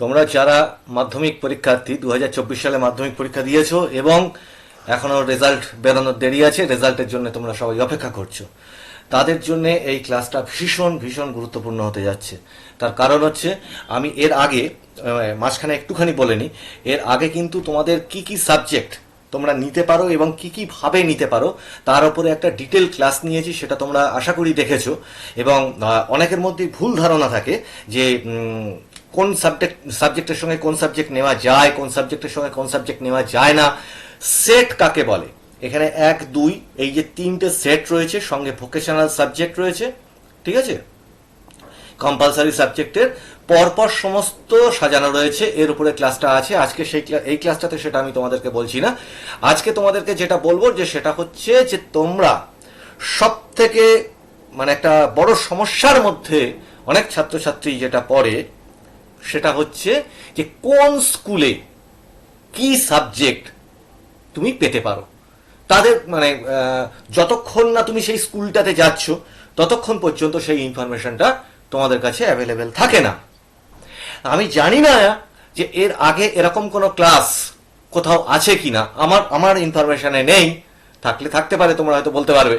তোমরা যারা মাধ্যমিক পরীক্ষার্থী দু হাজার চব্বিশ সালে মাধ্যমিক পরীক্ষা দিয়েছ এবং এখনও রেজাল্ট বেরোনোর দেরি আছে রেজাল্টের জন্য তোমরা সবাই অপেক্ষা করছ। তাদের জন্য এই ক্লাসটা ভীষণ ভীষণ গুরুত্বপূর্ণ হতে যাচ্ছে। তার কারণ হচ্ছে, আমি এর আগে মাঝখানে একটুখানি বলেনি এর আগে কিন্তু তোমাদের কি কি সাবজেক্ট তোমরা নিতে পারো এবং কি কি ভাবে নিতে পারো, তার উপরে একটা ডিটেল ক্লাস নিয়েছি, সেটা তোমরা আশা করি দেখেছ। এবং অনেকের মধ্যে ভুল ধারণা থাকে যে কোন সাবজেক্ট সাবজেক্টের সঙ্গে কোন সাবজেক্ট নেওয়া যায়, কোন সাবজেক্টের সঙ্গে কোন সাবজেক্ট নেওয়া যায় না সেট কাকে বলে? এখানে এক, দুই, এই যে তিনটে সেট রয়েছে, সঙ্গে ভোকেশনাল সাবজেক্ট রয়েছে, ঠিক আছে? কম্পালসারি সাবজেক্টের পরপর সমস্ত সাজানো রয়েছে, এর উপরে ক্লাসটা আছে, আজকে সেই এই ক্লাসটাতে সেটা আমি তোমাদেরকে বলছি না। আজকে তোমাদেরকে যেটা বলব যে সেটা হচ্ছে যে তোমরা সব থেকে মানে একটা বড় সমস্যার মধ্যে অনেক ছাত্রছাত্রী যেটা পড়ে সেটা হচ্ছে যে কোন স্কুলে কি সাবজেক্ট তুমি পেতে পারো। তাদের মানে যতক্ষণ না তুমি সেই স্কুলটাতে যাচ্ছ, ততক্ষণ পর্যন্ত সেই ইনফরমেশনটা তোমাদের কাছে অ্যাভেলেবেল থাকে না। আমি জানি না যে এর আগে এরকম কোনো ক্লাস কোথাও আছে কি না আমার আমার ইনফরমেশনে নেই। থাকলে থাকতে পারে, তোমরা হয়তো বলতে পারবে।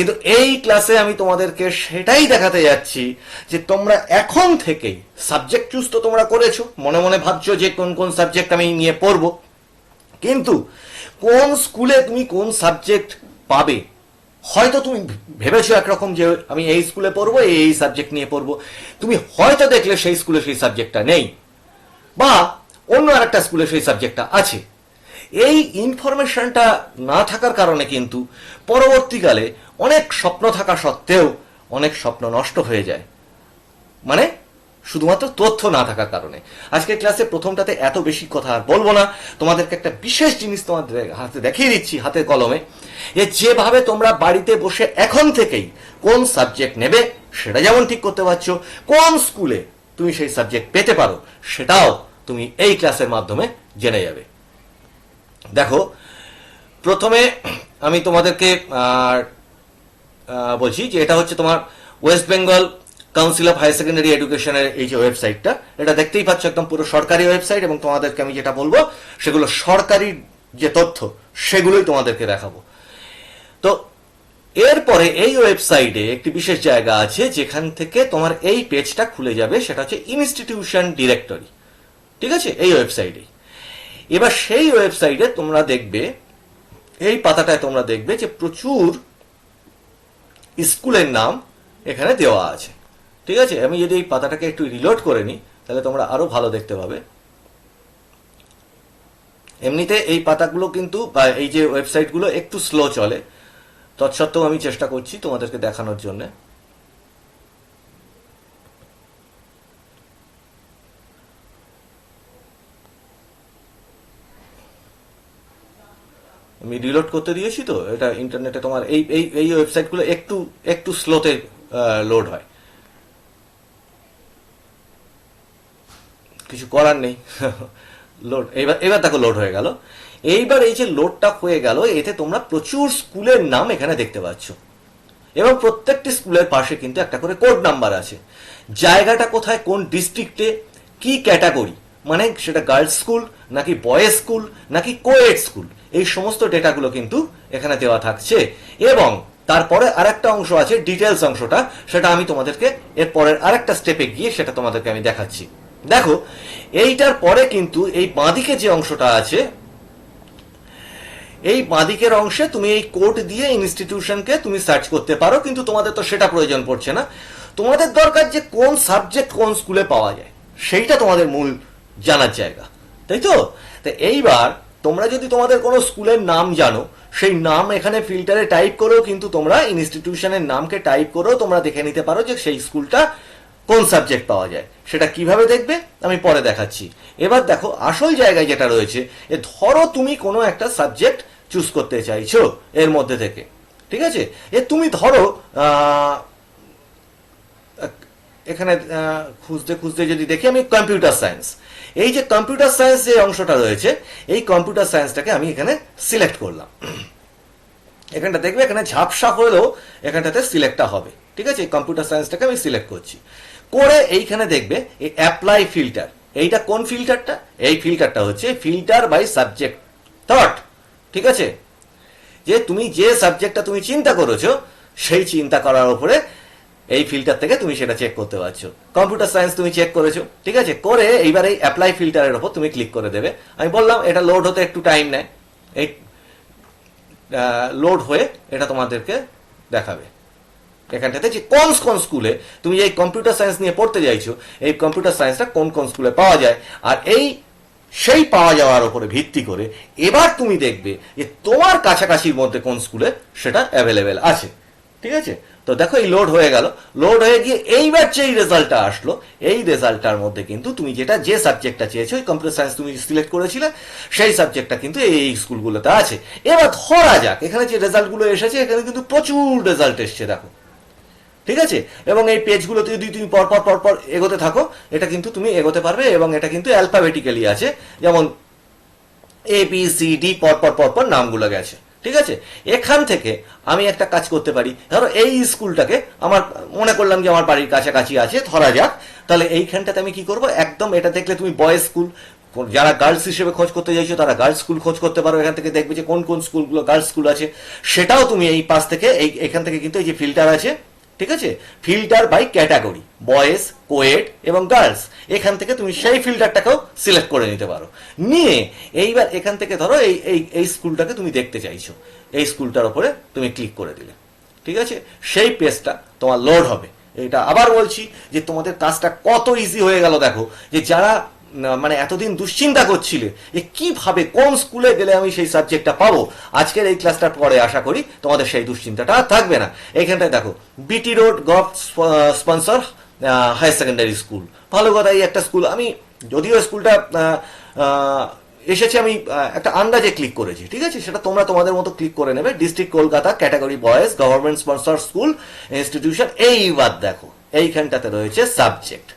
কিন্তু এই ক্লাসে আমি তোমাদেরকে সেটাই দেখাতে যাচ্ছি যে তোমরা এখন থেকেই সাবজেক্ট চুজ তো তোমরা করেছ, মনে মনে ভাবছ যে কোন কোন সাবজেক্ট আমি নিয়ে পড়ব। কিন্তু কোন স্কুলে তুমি কোন সাবজেক্ট পাবে? হয়তো তুমি ভেবেছো একরকম যে আমি এই স্কুলে পড়ব, এই সাবজেক্ট নিয়ে পড়ব। তুমি হয়তো দেখলে সেই স্কুলে সেই সাবজেক্টটা নেই। বা অন্য আরেকটা স্কুলে সেই সাবজেক্টটা আছে। এই ইনফরমেশনটা না থাকার কারণে কিন্তু পরবর্তীকালে অনেক স্বপ্ন থাকা সত্ত্বেও অনেক স্বপ্ন নষ্ট হয়ে যায়। মানে শুধুমাত্র তথ্য না থাকার কারণে। আজকের ক্লাসে প্রথমটাতে এত বেশি কথা আর বলব না। তোমাদেরকে একটা বিশেষ জিনিস তোমাদের হাতে দেখিয়ে দিচ্ছি হাতে কলমে। যে যেভাবে তোমরা বাড়িতে বসে এখন থেকেই কোন সাবজেক্ট নেবে সেটা যেমন ঠিক করতে পারছ, কোন স্কুলে তুমি সেই সাবজেক্ট পেতে পারো সেটাও তুমি এই ক্লাসের মাধ্যমে জেনে যাবে। দেখো, প্রথমে আমি তোমাদেরকে বলছি যে এটা হচ্ছে তোমার West Bengal council of higher secondary এডুকেশনের এই যে ওয়েবসাইটটা, এটা দেখতেই পাচ্ছ একদম পুরো সরকারি ওয়েবসাইট এবং তোমাদেরকে আমি যেটা বলব, সেগুলো সরকারি যে তথ্য, সেগুলোই তোমাদেরকে দেখাবো। তো, এরপরে এই ওয়েবসাইটে একটি বিশেষ জায়গা আছে যেখান থেকে তোমার এই পেজটা খুলে যাবে, সেটা হচ্ছে ইনস্টিটিউশন ডিরেক্টরি ঠিক আছে? এই ওয়েবসাইটে এবার সেই ওয়েবসাইটে তোমরা দেখবে, এই পাতাটায় তোমরা দেখবে যে প্রচুর স্কুলের নাম এখানে দেওয়া আছে। ঠিক আছে? আমি যদি এই পাতাটাকে একটু রিলোড করে নিই, তাহলে তোমরা আরও ভালো দেখতে পাবে। এমনিতে এই পাতাগুলো কিন্তু, বা এই যে ওয়েবসাইটগুলো একটু স্লো চলে, তৎসত্ত্বেও আমি চেষ্টা করছি তোমাদেরকে দেখানোর জন্য। আমি রিলোড করতে দিয়েছি তো, এটা ইন্টারনেটে তোমার এই এই এই ওয়েবসাইটগুলো একটু একটু স্লোতে লোড হয়। কিছু করার নেই। লোড এবার এবার দেখো লোড হয়ে গেল। এইবার এই যে লোডটা হয়ে গেল, এতে তোমরা প্রচুর স্কুলের নাম এখানে দেখতে পাচ্ছ। এবং প্রত্যেকটি স্কুলের পাশে কিন্তু একটা করে কোড নাম্বার আছে। জায়গাটা কোথায়, কোন ডিস্ট্রিক্টে কি ক্যাটাগরি মানে সেটা গার্লস স্কুল নাকি বয়েজ স্কুল নাকি কোয়েড স্কুল এই সমস্ত ডেটাগুলো কিন্তু এখানে দেওয়া থাকছে। এবং তারপরে আরেকটা অংশ আছে ডিটেলস অংশটা। সেটা আমি তোমাদেরকে এর পরের আরেকটা স্টেপে গিয়ে সেটা তোমাদেরকে আমি দেখাচ্ছি। দেখো, এইটার পরে কিন্তু এই বাঁদিকে যে অংশটা আছে, এই বাঁদিকের অংশে তুমি এই কোড দিয়ে ইনস্টিটিউশনকে তুমি সার্চ করতে পারো, কিন্তু তোমাদের তো সেটা প্রয়োজন পড়ছে না। তোমাদের দরকার যে কোন সাবজেক্ট কোন স্কুলে পাওয়া যায়, সেইটা তোমাদের মূল জানার জায়গা। তাই তো এইবার তোমরা যদি তোমাদের কোনো স্কুলের নাম জানো, সেই নাম এখানে ফিল্টারে টাইপ করেও কিন্তু তোমরা ইনস্টিটিউশনের নামকে টাইপ করেও তোমরা দেখে নিতে পারো যে সেই স্কুলটা কোন সাবজেক্ট পাওয়া যায়। সেটা কীভাবে দেখবে? আমি পরে দেখাচ্ছি। এবার দেখো, আসল জায়গায় যেটা রয়েছে, এ ধরো তুমি কোনো একটা সাবজেক্ট চুজ করতে চাইছো এর মধ্যে থেকে। ঠিক আছে? এ তুমি ধরো এখানে খুঁজতে খুঁজতে যদি দেখি আমি কম্পিউটার সায়েন্স। এই যে কম্পিউটার সায়েন্স যে অংশটা রয়েছে, এই কম্পিউটার সায়েন্সটাকে আমি এখানে সিলেক্ট করলাম। এখানটা দেখবে, এখানে ঝাপসা হলেও এখানটাতে সিলেক্টটা হবে। ঠিক আছে? এই কম্পিউটার সায়েন্সটাকে আমি সিলেক্ট করছি। করে এইখানে দেখবে, এই অ্যাপ্লাই ফিল্টার এইটা কোন ফিল্টারটা এই ফিল্টারটা হচ্ছে ফিল্টার বাই সাবজেক্ট থট ঠিক আছে? যে তুমি যে সাবজেক্টটা তুমি চিন্তা করেছ, সেই চিন্তা করার উপরে এই ফিল্টার থেকে তুমি সেটা চেক করতে পারছ। কম্পিউটার সায়েন্স তুমি চেক করেছ, ঠিক আছে? করে এইবার এই অ্যাপ্লাই ফিল্টারের উপর তুমি ক্লিক করে দেবে। আমি বললাম, এটা লোড হতে একটু টাইম নেয়। এই লোড হয়ে এটা তোমাদেরকে দেখাবে। এখানটাতে যে কোন কোন স্কুলে তুমি এই কম্পিউটার সায়েন্স নিয়ে পড়তে চাইছো এই কম্পিউটার সায়েন্সটা কোন কোন স্কুলে পাওয়া যায়? আর এই, সেই পাওয়া যাওয়ার উপরে ভিত্তি করে এবার তুমি দেখবে যে তোমার কাছাকাছির মধ্যে কোন স্কুলে সেটা অ্যাভেলেবেল আছে। ঠিক আছে? তো দেখো, এই লোড হয়ে গেল। লোড হয়ে গিয়ে এইবার যেই রেজাল্টটা আসলো, এই রেজাল্টটার মধ্যে কিন্তু তুমি যেটা, যে সাবজেক্টটা চেয়েছো ওই কম্পিউটার সায়েন্স তুমি সিলেক্ট করেছিলে, সেই সাবজেক্টটা কিন্তু এই এই স্কুলগুলোতে আছে। এবার ধরা যাক, এখানে যে রেজাল্টগুলো এসেছে, এখানে কিন্তু প্রচুর রেজাল্ট এসছে, দেখো। ঠিক আছে? এবং এই পেজগুলোতে যদি তুমি পরপর পরপর এগোতে থাকো, এটা কিন্তু তুমি এগোতে পারবে এবং এটা কিন্তু অ্যালফাবেটিক্যালি আছে। যেমন এ বি সি ডি পরপর পরপর নামগুলো গেছে। ঠিক আছে? এখান থেকে আমি একটা কাজ করতে পারি। ধরো এই স্কুলটাকে আমার, মনে করলাম যে আমার বাড়ির কাছাকাছি আছে, ধরা যাক। তাহলে এইখানটাতে আমি কি করব? একদম এটা দেখলে তুমি বয়েজ স্কুল যারা গার্লস হিসেবে খোঁজ করতে চাইছো, তারা গার্লস স্কুল খোঁজ করতে পারো। এখান থেকে দেখবে যে কোন কোন স্কুলগুলো গার্লস স্কুল আছে। সেটাও তুমি এই পাশ থেকে, এই, এখান থেকে কিন্তু এই যে ফিল্টার আছে ঠিক আছে? Filter by category boys coed এবং গার্লস এখান থেকে তুমি সেই ফিল্টারটাকেও সিলেক্ট করে নিতে পারো। নিয়ে এইবার এখান থেকে ধরো এই এই এই স্কুলটাকে তুমি দেখতে চাইছো। এই স্কুলটার উপরে তুমি ক্লিক করে দিলে। ঠিক আছে? সেই পেজটা তোমার লোড হবে। এটা আবার বলছি যে তোমাদের কাজটা কত ইজি হয়ে গেল দেখো। যে যারা মানে এতদিন দুশ্চিন্তা করছিলে। যে কীভাবে, কোন স্কুলে গেলে আমি সেই সাবজেক্টটা পাবো? আজকের এই ক্লাসটার পরে আশা করি তোমাদের সেই দুশ্চিন্তাটা থাকবে না। এইখানটায় দেখো BT road gov sponsor higher secondary school ভালো কথা, এই একটা স্কুল আমি যদিও স্কুলটা এসেছে আমি একটা আন্দাজে ক্লিক করেছি, ঠিক আছে? সেটা তোমরা তোমাদের মতো ক্লিক করে নেবে। District Kolkata category boys government sponsor school institution এইবার দেখো। এইখানটাতে রয়েছে সাবজেক্ট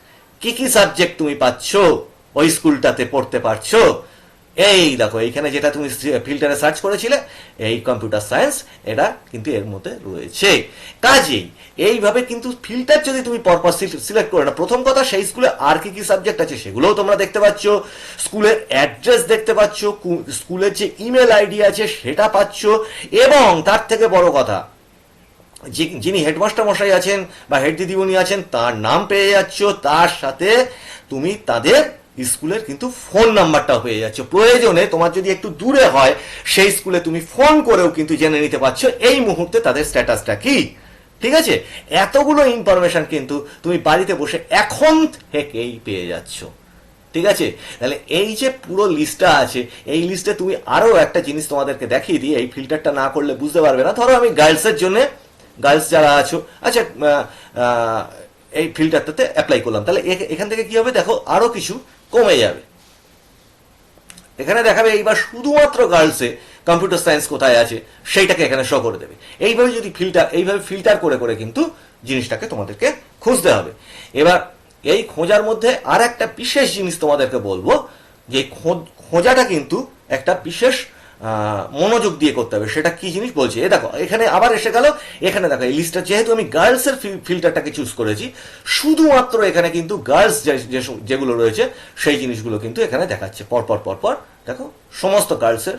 কি কি সাবজেক্ট তুমি পাচ্ছ? ওই স্কুলটাতে পড়তে পারছ? এই দেখো, এইখানে যেটা তুমি ফিল্টারে সার্চ করেছিলে, এই কম্পিউটার সায়েন্স এটা কিন্তু এর মধ্যে রয়েছে। কাজেই, এইভাবে কিন্তু ফিল্টার যদি তুমি পরপর সিলেক্ট করে না প্রথম কথা, সেই স্কুলে আর কি কি সাবজেক্ট আছে সেগুলোও তোমরা দেখতে পাচ্ছ। স্কুলের অ্যাড্রেস দেখতে পাচ্ছ স্কুলের যে ইমেল আইডি আছে সেটা পাচ্ছ। এবং তার থেকে বড় কথা যিনি হেডমাস্টার মশাই আছেন বা হেড দিদিমণি আছেন, তার নাম পেয়ে যাচ্ছ। তার সাথে তুমি তাদের স্কুলের কিন্তু ফোন নাম্বারটা হয়ে যাচ্ছে। প্রয়োজনে তোমার যদি একটু দূরে হয়, সেই স্কুলে তুমি ফোন করেও কিন্তু জেনে নিতে পারছ এই মুহূর্তে তাদের স্ট্যাটাসটা কি। ঠিক আছে? এতগুলো ইনফরমেশন কিন্তু তুমি বাড়িতে বসে এখন থেকেই পেয়ে যাচ্ছ। ঠিক আছে? তাহলে এই যে পুরো লিস্টটা আছে, এই লিস্টে তুমি আরও একটা জিনিস তোমাদেরকে দেখিয়ে দিই। এই ফিল্টারটা না করলে বুঝতে পারবে না। ধরো আমি গার্লসের জন্য গার্লস যারা আছো আচ্ছা এই ফিল্টারটাতে অ্যাপ্লাই করলাম। তাহলে এখান থেকে কি হবে? দেখো আরও কিছু। কমে যাবে। এখানে দেখাবে এইবার শুধুমাত্র গার্লসে কম্পিউটার সায়েন্স কোথায় আছে, সেইটাকে এখানে শো করে দেবে। এইভাবে যদি ফিল্টার এইভাবে ফিল্টার করে করে কিন্তু জিনিসটাকে তোমাদেরকে খুঁজতে হবে। এবার এই খোঁজার মধ্যে আর একটা বিশেষ জিনিস তোমাদেরকে বলব, যে খোঁজ- খোঁজাটা কিন্তু একটা বিশেষ মনোযোগ দিয়ে করতে হবে। সেটা কি জিনিস বলছি? এ দেখো, এখানে আবার এসে গেল। এখানে দেখো, এই লিস্টটা যেহেতু আমি গার্লসের ফিল্টারটাকে চুজ করেছি, শুধুমাত্র এখানে কিন্তু গার্লস যেগুলো রয়েছে, সেই জিনিসগুলো কিন্তু এখানে দেখাচ্ছে। পরপর পরপর দেখো, সমস্ত গার্লসের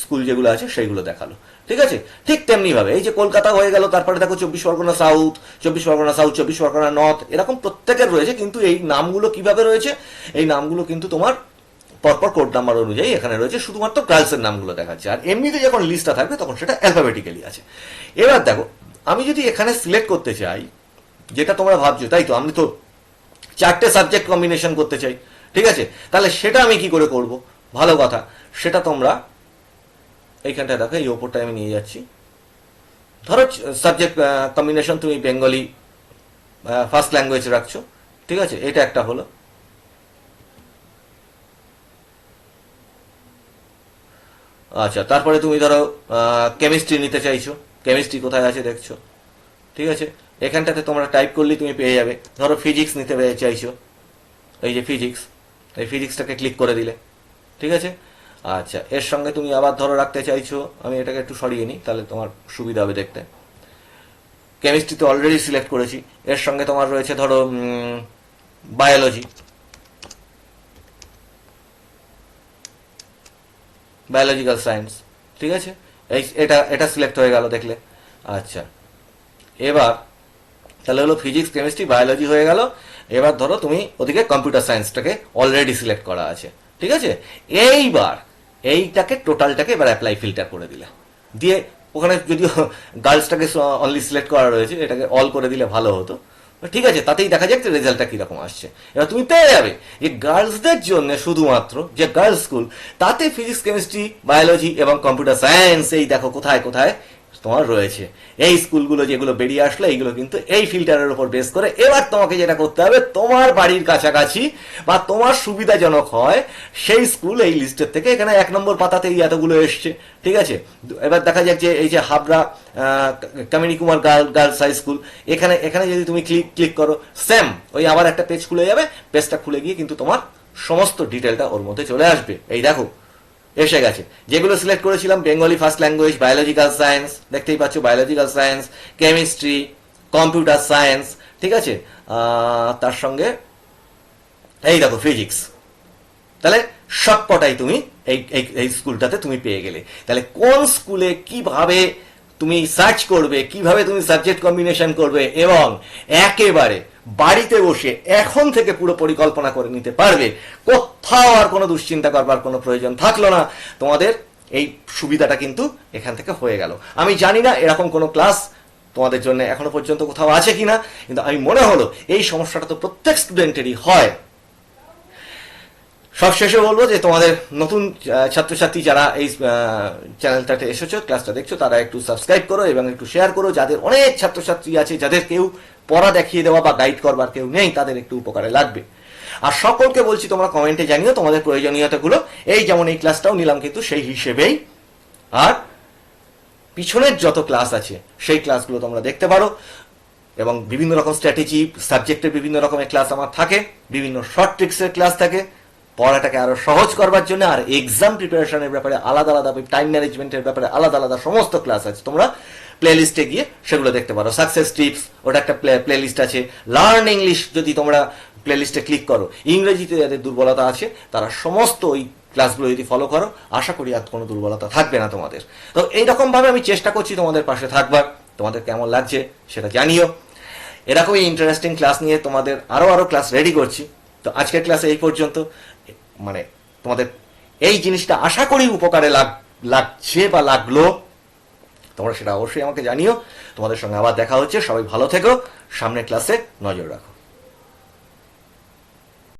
স্কুল যেগুলো আছে, সেইগুলো দেখাল। ঠিক আছে? ঠিক তেমনি ভাবে এই যে কলকাতা হয়ে গেল, তারপরে দেখো চব্বিশ পরগনা সাউথ চব্বিশ পরগনা সাউথ চব্বিশ পরগনা নর্থ এরকম প্রত্যেকের রয়েছে, কিন্তু এই নামগুলো কীভাবে রয়েছে? এই নামগুলো কিন্তু তোমার পরপর কোড নাম্বার অনুযায়ী এখানে রয়েছে শুধুমাত্র গার্লসের নামগুলো দেখাচ্ছে। আর এমনিতে যখন লিস্টটা থাকবে, তখন সেটা অ্যালফাবেটিক্যালি আছে। এবার দেখো, আমি যদি এখানে সিলেক্ট করতে চাই, যেটা তোমরা ভাবছ, তাই তো? আমি তো চারটে সাবজেক্ট কম্বিনেশন করতে চাই, ঠিক আছে? তাহলে সেটা আমি কি করে করব? ভালো কথা, সেটা তোমরা এইখানটায় দেখো, এই ওপরটা আমি নিয়ে যাচ্ছি। ধরো সাবজেক্ট কম্বিনেশন তুমি বেঙ্গলি ফার্স্ট ল্যাঙ্গুয়েজ রাখছো, ঠিক আছে? এটা একটা হলো। আচ্ছা তারপরে তুমি ধরো কেমিস্ট্রি নিতে চাইছো। কেমিস্ট্রি কোথায় আছে দেখছ। ঠিক আছে? এখানটাতে তোমরা টাইপ করলেই তুমি পেয়ে যাবে। ধরো ফিজিক্স নিতে চাইছো। এই যে ফিজিক্স এই ফিজিক্সটাকে ক্লিক করে দিলে। ঠিক আছে? আচ্ছা এর সঙ্গে তুমি আবার ধরো রাখতে চাইছো, আমি এটাকে একটু সরিয়ে নিই, তাহলে তোমার সুবিধা হবে দেখতে। কেমিস্ট্রি তো অলরেডি সিলেক্ট করেছি। এর সঙ্গে তোমার রয়েছে ধরো বায়োলজি বায়োলজিক্যাল সায়েন্স ঠিক আছে? এই এটা এটা সিলেক্ট হয়ে গেল দেখলে। আচ্ছা। এবার, তাহলে হলো ফিজিক্স কেমিস্ট্রি বায়োলজি হয়ে গেল। এবার ধরো তুমি ওদিকে কম্পিউটার সায়েন্সটাকে অলরেডি সিলেক্ট করা আছে, ঠিক আছে? এইবার, এইটাকে টোটালটাকে এবার অ্যাপ্লাই ফিল্টার করে দিলে। দিয়ে, ওখানে যদিও গার্লসটাকে অনলি সিলেক্ট করা রয়েছে, এটাকে অল করে দিলে ভালো হতো। ঠিক আছে, তাতেই দেখা যাক রেজাল্টটা কীরকম আসছে। এবার তুমি পেয়ে যাবে যে গার্লসদের জন্য শুধুমাত্র যে গার্লস স্কুল তাতে ফিজিক্স কেমিস্ট্রি বায়োলজি এবং কম্পিউটার সায়েন্স এই দেখো কোথায় কোথায় তোমার রয়েছে। এই স্কুলগুলো যেগুলো বেরিয়ে আসলো, এইগুলো কিন্তু এই ফিল্টারের উপর বেস করে এবার তোমাকে যেটা করতে হবে, তোমার বাড়ির কাছাকাছি বা তোমার সুবিধাজনক হয়, সেই স্কুল এই লিস্টের থেকে এখানে এক নম্বর পাতাতেই এতগুলো এসছে, ঠিক আছে? এবার দেখা যাক যে এই যে Habra Kamini Kumar girls high school, এখানে এখানে যদি তুমি ক্লিক ক্লিক করো সেম ওই আবার একটা পেজ খুলে যাবে পেজটা খুলে গিয়ে কিন্তু তোমার সমস্ত ডিটেলটা ওর মধ্যে চলে আসবে। এই দেখো এসে গেছে। যেগুলো সিলেক্ট করেছিলাম Bengali first language biological science দেখতেই পাচ্ছ biological science chemistry computer science ঠিক আছে? তার সঙ্গে, এই দেখো ফিজিক্স তাহলে সবকটাই তুমি এই- এই স্কুলটাতে তুমি পেয়ে গেলে। তাহলে কোন স্কুলে কীভাবে তুমি সার্চ করবে, কীভাবে তুমি সাবজেক্ট কম্বিনেশন করবে এবং একেবারে বাড়িতে বসে এখন থেকে পুরো পরিকল্পনা করে নিতে পারবে। কোথাও আর কোনো দুশ্চিন্তা করবার কোনো প্রয়োজন থাকল না। তোমাদের এই সুবিধাটা কিন্তু এখান থেকে হয়ে গেল। আমি জানি না এরকম কোনো ক্লাস তোমাদের জন্য এখনও পর্যন্ত কোথাও আছে কিনা, কিন্তু আমি মনে হলো এই সমস্যাটা তো প্রত্যেক স্টুডেন্টেরই হয়। সবশেষে বলব যে তোমাদের নতুন ছাত্রছাত্রী যারা এই চ্যানেলটাতে এসেছ ক্লাসটা দেখছ, তারা একটু সাবস্ক্রাইব করো এবং একটু শেয়ার করো। যাদের অনেক ছাত্রছাত্রী আছে, যাদের কেউ পড়া দেখিয়ে দেওয়া বা গাইড করবার কেউ নেই, তাদের একটু উপকারে লাগবে। আর সকলকে বলছি, তোমরা কমেন্টে জানিও তোমাদের প্রয়োজনীয়তাগুলো। এই যেমন এই ক্লাসটাও নিলাম কিন্তু সেই হিসেবেই। আর পিছনের যত ক্লাস আছে, সেই ক্লাসগুলো তোমরা দেখতে পারো। এবং বিভিন্ন রকম স্ট্র্যাটেজি সাবজেক্টের বিভিন্ন রকমের ক্লাস আমার থাকে, বিভিন্ন শর্ট ট্রিক্সের ক্লাস থাকে। পড়াটাকে আরও সহজ করবার জন্য আর এক্সাম প্রিপারেশনের ব্যাপারে আলাদা আলাদা টাইম ম্যানেজমেন্টের ব্যাপারে আলাদা আলাদা সমস্ত ক্লাস আছে। তোমরা প্লে লিস্টে গিয়ে সেগুলো দেখতে পারো। সাকসেস টিপস ওটা একটা প্লে লিস্ট আছে। লার্ন ইংলিশ যদি তোমরা প্লে লিস্টে ক্লিক করো। ইংরেজিতে যাদের দুর্বলতা আছে, তারা সমস্ত ওই ক্লাসগুলো যদি ফলো করো, আশা করি আর কোনো দুর্বলতা থাকবে না তোমাদের। তো এইরকম ভাবে আমি চেষ্টা করছি তোমাদের পাশে থাকবার। তোমাদের কেমন লাগছে সেটা জানিও। এরকমই ইন্টারেস্টিং ক্লাস নিয়ে তোমাদের আরও আরও ক্লাস রেডি করছি। তো আজকের ক্লাসে এই পর্যন্ত। মানে তোমাদের এই জিনিসটা আশা করি উপকারে লাগ, লাগছে বা লাগল, তোমরা সেটা অবশ্যই আমাকে জানিও। তোমাদের সঙ্গে আবার দেখা হচ্ছে। সবাই ভালো থেকো। সামনের ক্লাসে নজর রাখো।